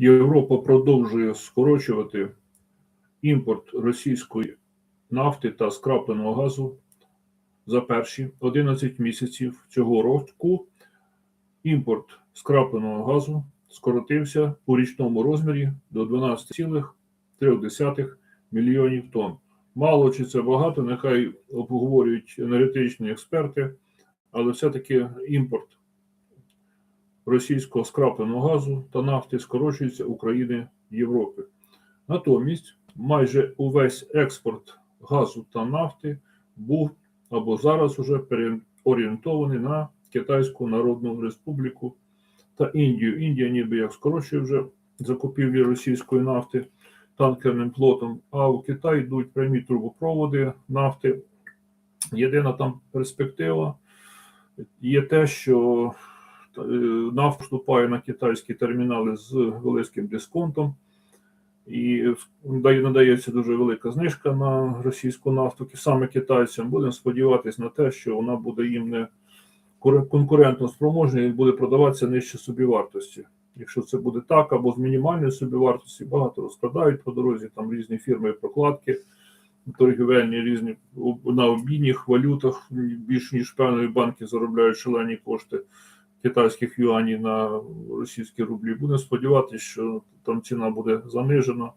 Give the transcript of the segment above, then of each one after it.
Європа продовжує скорочувати імпорт російської нафти та скрапленого газу за перші 11 місяців цього року. Імпорт скрапленого газу скоротився у річному розмірі до 12,3 мільйонів тонн. Мало чи це багато, нехай обговорюють енергетичні експерти, але все-таки імпорт російського скрапленого газу та нафти скорочується України Європи. Натомість майже увесь експорт газу та нафти був або зараз уже переорієнтований на Китайську Народну Республіку та Індію. Індія ніби як скорочує вже закупівлі російської нафти танкерним флотом, а у Китай йдуть прямі трубопроводи нафти. Єдина там перспектива є те, що нафта вступає на китайські термінали з великим дисконтом, і надається дуже велика знижка на російську нафту, саме китайцям. Будемо сподіватися на те, що вона буде їм не конкурентно спроможна і буде продаватися нижче собівартості. Якщо це буде так, або з мінімальною собівартості, багато розкрадають по дорозі, там різні фірми прокладки, торгівельні різні на обмінних валютах більш ніж певної банки заробляють шалені кошти китайських юанів на російські рублі. Будемо сподіватися, що там ціна буде занижена.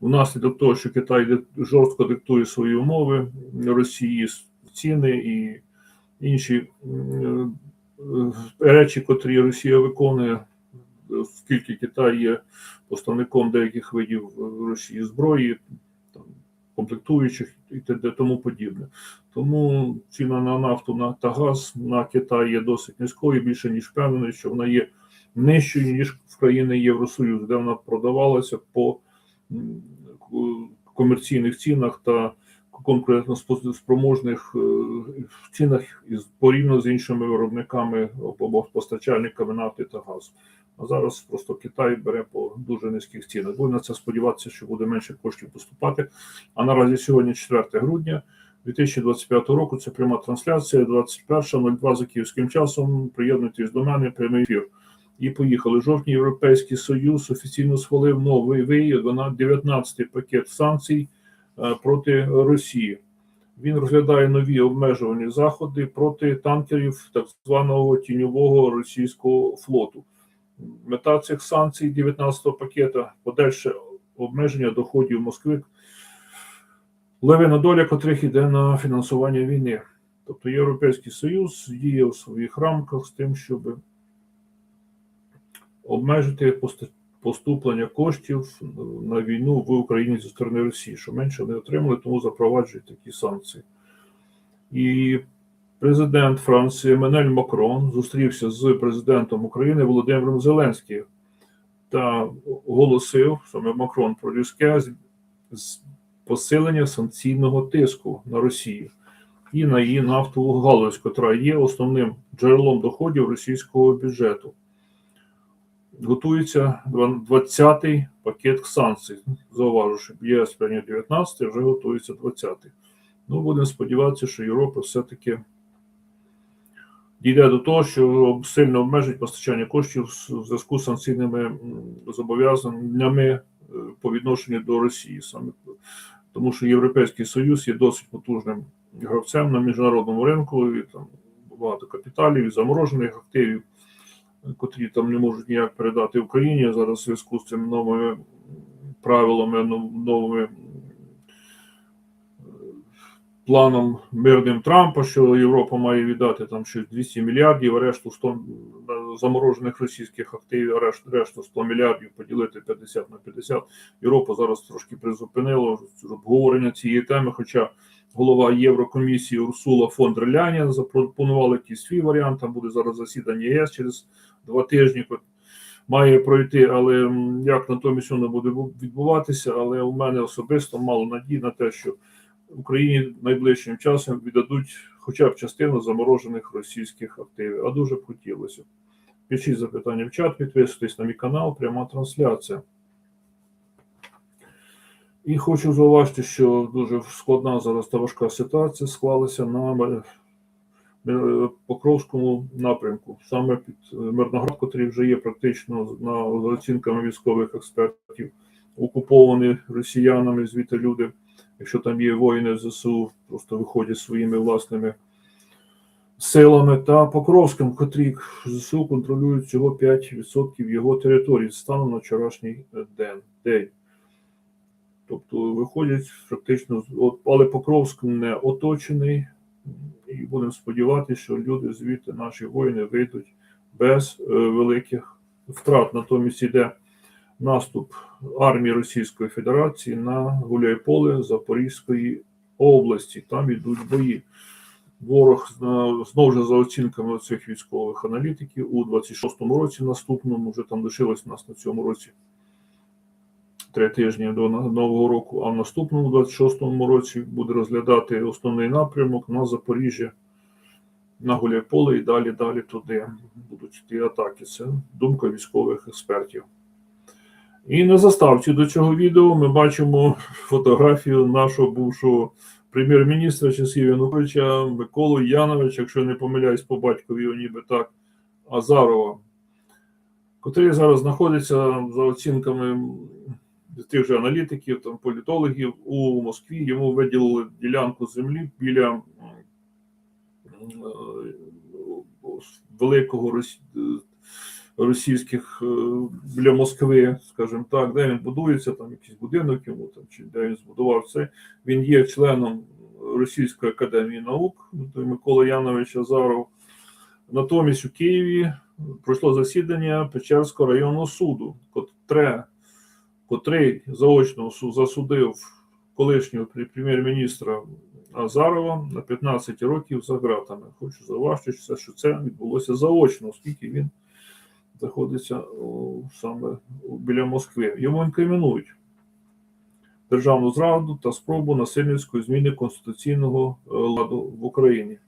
Внаслідок того, що Китай жорстко диктує свої умови Росії ціни і інші е, речі, котрі Росія виконує, оскільки Китай є поставником деяких видів е, Росії зброї, комплектуючих і тому подібне. Тому ціна на нафту на та газ на Китай є досить низькою, більше ніж впевнений, що вона є нижчою, ніж в країни Євросоюзу, де вона продавалася по комерційних цінах та конкурентно спо- спроможних е, цінах порівняно з іншими виробниками або постачальниками нафти та газу. А зараз просто Китай бере по дуже низьких цінах. Будемо на це сподіватися, що буде менше коштів поступати. А наразі сьогодні 4 грудня 2025 року. Це пряма трансляція 21.02 за київським часом. Приєднуйтесь до мене, прямий ефір. І поїхали. Жовтній Європейський Союз офіційно схвалив новий 19-й пакет санкцій е, проти Росії. Він розглядає нові обмежувальні заходи проти танкерів так званого тіньового російського флоту. Мета цих санкцій 19-го пакета подальше обмеження доходів Москви, левина доля котрих йде на фінансування війни. Тобто Європейський Союз діє у своїх рамках з тим, щоб обмежити поступлення коштів на війну в Україні зі сторони Росії, що менше не отримали, тому запроваджують такі санкції. І президент Франції Еммануель Макрон зустрівся з президентом України Володимиром Зеленським та оголосив саме Макрон про різке з- посилення санкційного тиску на Росію і на її нафтову галузь, котра є основним джерелом доходів російського бюджету. Готується 20-й пакет санкцій. Зауважу, що ЄС прийняв 19-й, вже готується 20-й. Ну, будемо сподіватися, що Європа все-таки дійде до того, що сильно обмежить постачання коштів в зв'язку з санкційними зобов'язаннями е, по відношенню до Росії. Саме тому, що Європейський Союз є досить потужним гравцем на міжнародному ринку, і там багато капіталів і заморожених активів, котрі там не можуть ніяк передати Україні зараз в зв'язку з цими новими правилами, нов- новими планом мирним Трампа, що Європа має віддати там щось 200 мільярдів, решту 100 заморожених російських активів, а решту, решту 100 мільярдів поділити 50 на 50. Європа зараз трошки призупинила обговорення цієї теми, хоча голова Єврокомісії Урсула фон дер Ляєн запропонувала якийсь свій варіант, там буде зараз засідання ЄС через два тижні. Має пройти, але як натомість воно буде відбуватися, але у мене особисто мало надій на те, що Україні найближчим часом віддадуть хоча б частину заморожених російських активів, а дуже б хотілося. Пишіть запитання в чат, підписуйтесь на мій канал, пряма трансляція. І хочу зауважити, що дуже складна зараз та важка ситуація склалася на Покровському напрямку, саме під е, Мирноград, котрий вже є практично на оцінками військових експертів, окупований росіянами. Звідти люди, якщо там є воїни ЗСУ, просто виходять своїми власними силами та Покровським, котрі ЗСУ контролюють всього 5% його території станом на вчорашній е, день. Тобто виходять практично, але Покровськ не оточений, і будемо сподіватися, що люди звідти, наші воїни, вийдуть без е, великих втрат. Натомість іде наступ армії Російської Федерації на Гуляйполе Запорізької області. Там йдуть бої. Ворог знову ж за оцінками цих військових аналітиків у 26-му році, наступному вже там лишилось нас на цьому році три тижні до нового року. А в наступному 26-му році буде розглядати основний напрямок на Запоріжжя, на Гуляйполе і далі, далі туди будуть йти атаки. Це думка військових експертів. І на заставці до цього відео ми бачимо фотографію нашого бувшого прем'єр-міністра часів Януковича Миколу Яновича, якщо я не помиляюсь по батькові, його ніби так, Азарова, котрий зараз знаходиться за оцінками тих же аналітиків, там, політологів у Москві. Йому виділили ділянку землі біля е, великого російських е, біля Москви, скажімо так, де він будується, там якийсь будинок йому там чи де він збудував це. Він є членом Російської академії наук, той Микола Янович Азаров. Натомість у Києві пройшло засідання Печерського районного суду, котре, котрий заочно су- засудив колишнього прем'єр- прем'єр-міністра Азарова на 15 років за ґратами. Хочу зауважити, що це відбулося заочно, оскільки він знаходиться саме біля Москви. Йому інкримінують державну зраду та спробу насильницької зміни конституційного е, ладу в Україні.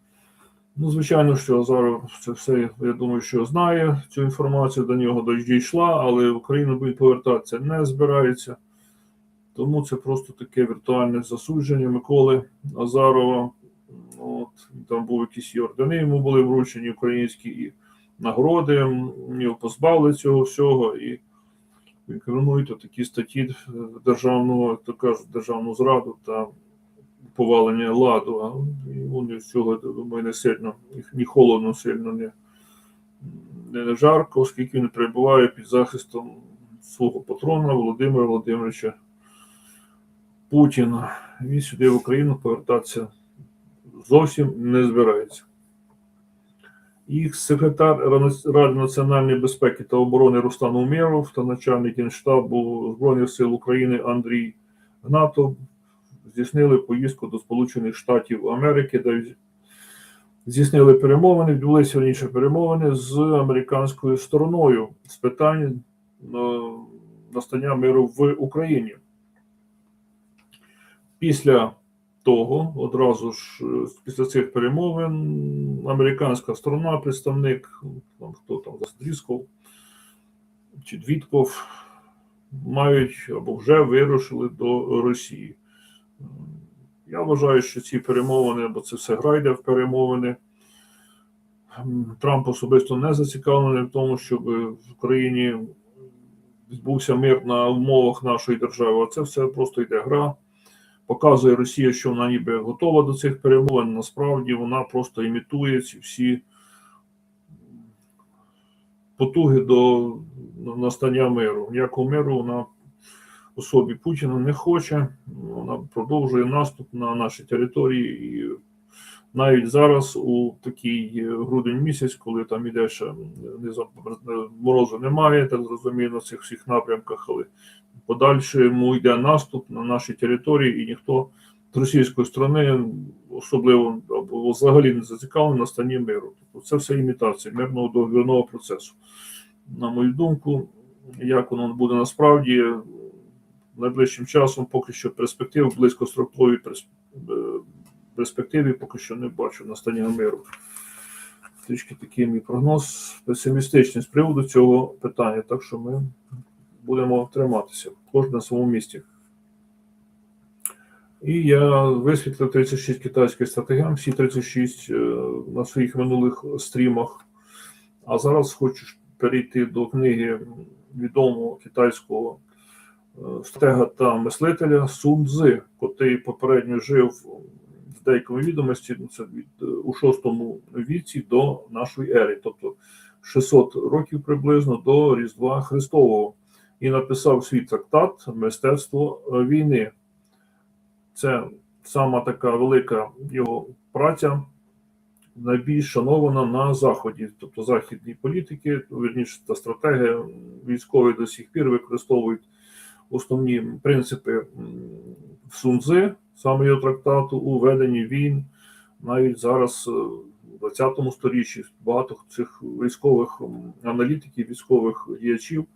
Ну, звичайно, що зараз це все, я думаю, що знає цю інформацію, до нього дійшла, але в Україну він повертатися не збирається. Тому це просто таке віртуальне засудження Миколи Азарова. От, там був якісь ордени, йому були вручені українські і нагороди, його позбавили цього всього. І інкримінують такі статті державного, то кажуть, державну зраду та повалення ладу. А вони з цього, думаю, не сильно, ні холодно, сильно не, не жарко, оскільки він перебуває під захистом свого патрона Володимира Володимировича Путіна. Він сюди в Україну повертатися зовсім не збирається. Їх секретар Ради національної безпеки та оборони Руслан Умєров та начальник Генштабу Збройних сил України Андрій Гнатов здійснили поїздку до Сполучених Штатів Америки, де здійснили перемовини, відбулися раніше перемовини з американською стороною з питань е, настання миру в Україні. Після того, одразу ж е, після цих перемовин, американська сторона, представник, там, хто там Застрісков чи Двітков, мають або вже вирушили до Росії. Я вважаю, що ці перемовини, бо це все грайде в перемовини. Трамп особисто не зацікавлений в тому, щоб в Україні відбувся мир на умовах нашої держави. А це все просто йде гра. Показує Росія, що вона ніби готова до цих перемовин. Насправді вона просто імітує ці всі потуги до настання миру. Ніякого миру вона особі Путіна не хоче. Вона продовжує наступ на наші території. І навіть зараз, у такий грудень місяць, коли там іде ще морозу немає, так зрозуміло, на цих всіх напрямках, але подальшому йде наступ на наші території, і ніхто з російської сторони особливо або взагалі не зацікавлений на стані миру. Тобто це все імітація мирного договірного процесу. На мою думку, як воно буде насправді найближчим часом, поки що перспектив, близькостроковій е, перспективі, поки що не бачу настання миру. Трішки такий мій прогноз песимістичний з приводу цього питання, так що ми будемо триматися, кожен на своєму місці. І я висвітлив 36 китайських стратегіям, всі 36 е, на своїх минулих стрімах. А зараз хочу перейти до книги відомого китайського е, стратега та мислителя Сун Цзи, котрий попередньо жив в деякому відомості ну, це від, е, у шостому віці до нашої ери, тобто 600 років приблизно до Різдва Христового, і написав свій трактат Мистецтво війни. Це сама така велика його праця, найбільш шанована на Заході, тобто західні політики, вірніше та стратегія військові до сих пір використовують основні принципи Сунзи, саме його трактату, у веденні війн. Навіть зараз е, в 20 сторіччі багато цих військових аналітиків, військових діячів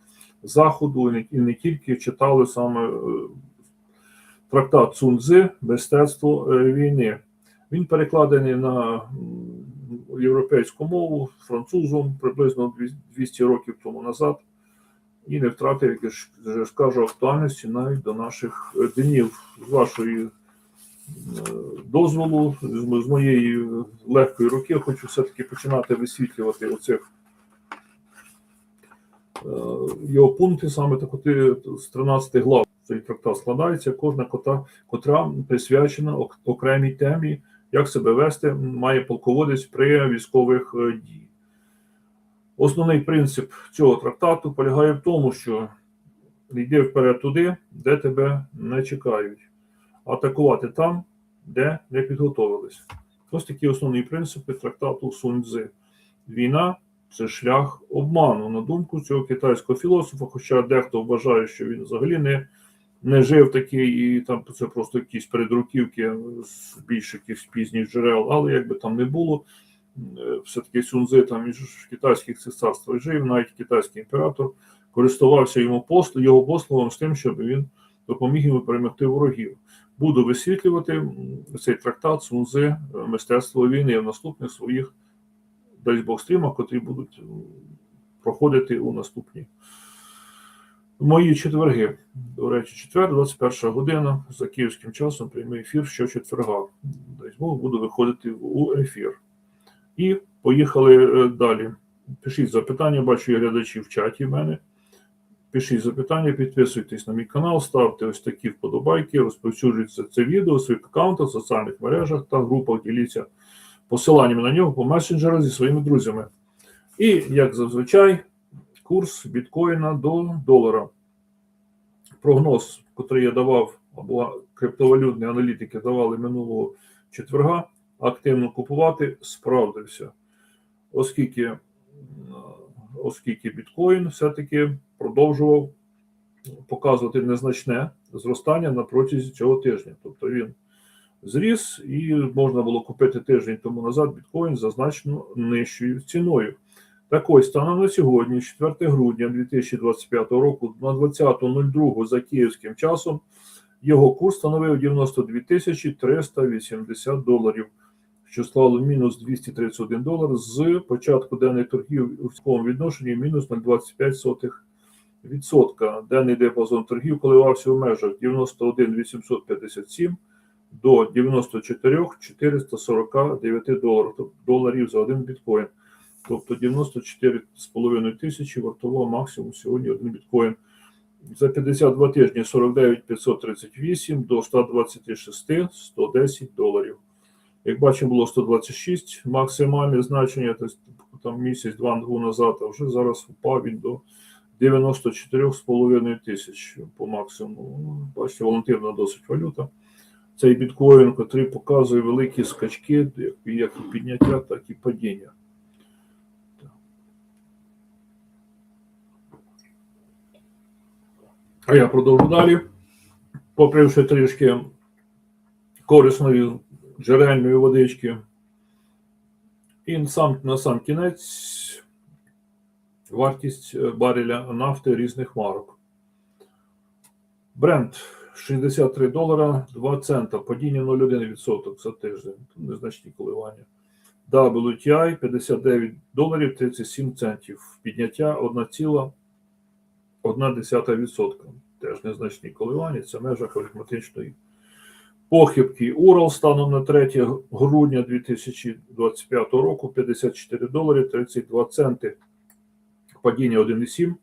Заходу і не, тільки читали саме е, трактат Цунзи Мистецтво е, війни. Він перекладений на європейську мову французом приблизно 200 років тому назад і не втратив, як я вже скажу, актуальності навіть до наших е, днів. З вашої дозволу, з моєї легкої руки, хочу все-таки починати висвітлювати оцих його пункти, саме так е, з 13 глав цей трактат складається, кожна кота, котра присвячена окремій темі, як себе вести має полководець при військових е, діях. Основний принцип цього трактату полягає в тому, що йди вперед туди, де тебе не чекають, атакувати там, де не підготовились. Ось такі основні принципи трактату Сунь Цзи. Війна це шлях обману, на думку цього китайського філософа, хоча дехто вважає, що він взагалі не, не жив такий, і там це просто якісь передруківки з більш якихось пізніх джерел, але як би там не було, е, все-таки Сунзи там із ж китайських царств жив, навіть китайський імператор користувався йому пост, його послугом з тим, щоб він допоміг йому перемогти ворогів. Буду висвітлювати цей трактат Сунзи е, мистецтво війни в наступних своїх, дай Бог стрімах, котрі будуть проходити у наступні мої четверги. До речі, четвер, 21 година за київським часом прямий ефір щочетверга. Дай Бог буду виходити у ефір. І поїхали е, далі. Пишіть запитання, бачу я глядачі в чаті в мене. Пишіть запитання, підписуйтесь на мій канал, ставте ось такі вподобайки, розповсюджуйте це відео у своїх аккаунтах, соціальних мережах та групах, діліться посиланнями на нього по месенджерах зі своїми друзями. І, як зазвичай, курс біткоїна до долара. Прогноз, який я давав, або криптовалютні аналітики давали минулого четверга, активно купувати, справдився. Оскільки, оскільки біткоін все-таки продовжував показувати незначне зростання на протязі цього тижня. Тобто він зріс, і можна було купити тиждень тому назад біткоін за значно нижчою ціною. Так ось, станом на сьогодні, 4 грудня 2025 року, на 20.02 за київським часом, його курс становив 92 тисячі 380 доларів, що склало мінус 231 долар з початку денних торгів у військовому відношенні мінус 0,25%. Денний диапазон торгів коливався в межах 91 857 до 94 449 доларів, доларів за один біткоін. Тобто 94,5 тисячі вартував максимум сьогодні один біткоін. За 52 тижні 49 538 до 126 110 доларів. Як бачимо, було 126 максимальне значення, тобто там місяць-два назад, а вже зараз впав він до 94,5 тисяч по максимуму. Ну, Бачите, волатильна досить валюта. Цей біткоін, який показує великі скачки, як, і підняття, так і падіння. А я продовжу далі. Попивши трішки корисної джерельної водички. І сам, на сам кінець вартість бареля нафти різних марок. Бренд 63 долара 2 цента, падіння 0,1% за тиждень. Незначні коливання. WTI 59 доларів 37 центів. Підняття 1,1%. Теж незначні коливання, це в межах арифметичної Похибки Урал станом на 3 грудня 2025 року 54 долари 32 центи. Падіння 1,7.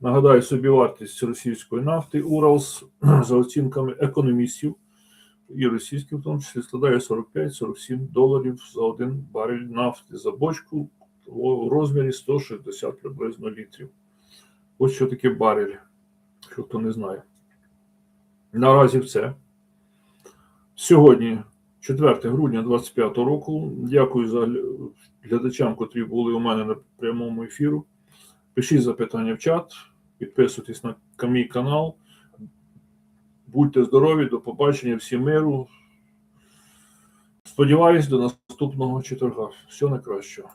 Нагадаю, собівартість російської нафти Уралс за оцінками економістів і російських в тому числі складає 45-47 доларів за один барель нафти за бочку у розмірі 160 приблизно літрів. Ось що таке барель, що хто не знає. Наразі все. Сьогодні, 4 грудня 2025 року. Дякую за глядачам, котрі були у мене на прямому ефіру. Пишіть запитання в чат, підписуйтесь на мій канал. Будьте здорові, до побачення, всім миру. Сподіваюсь, до наступного четверга. Всього найкращого.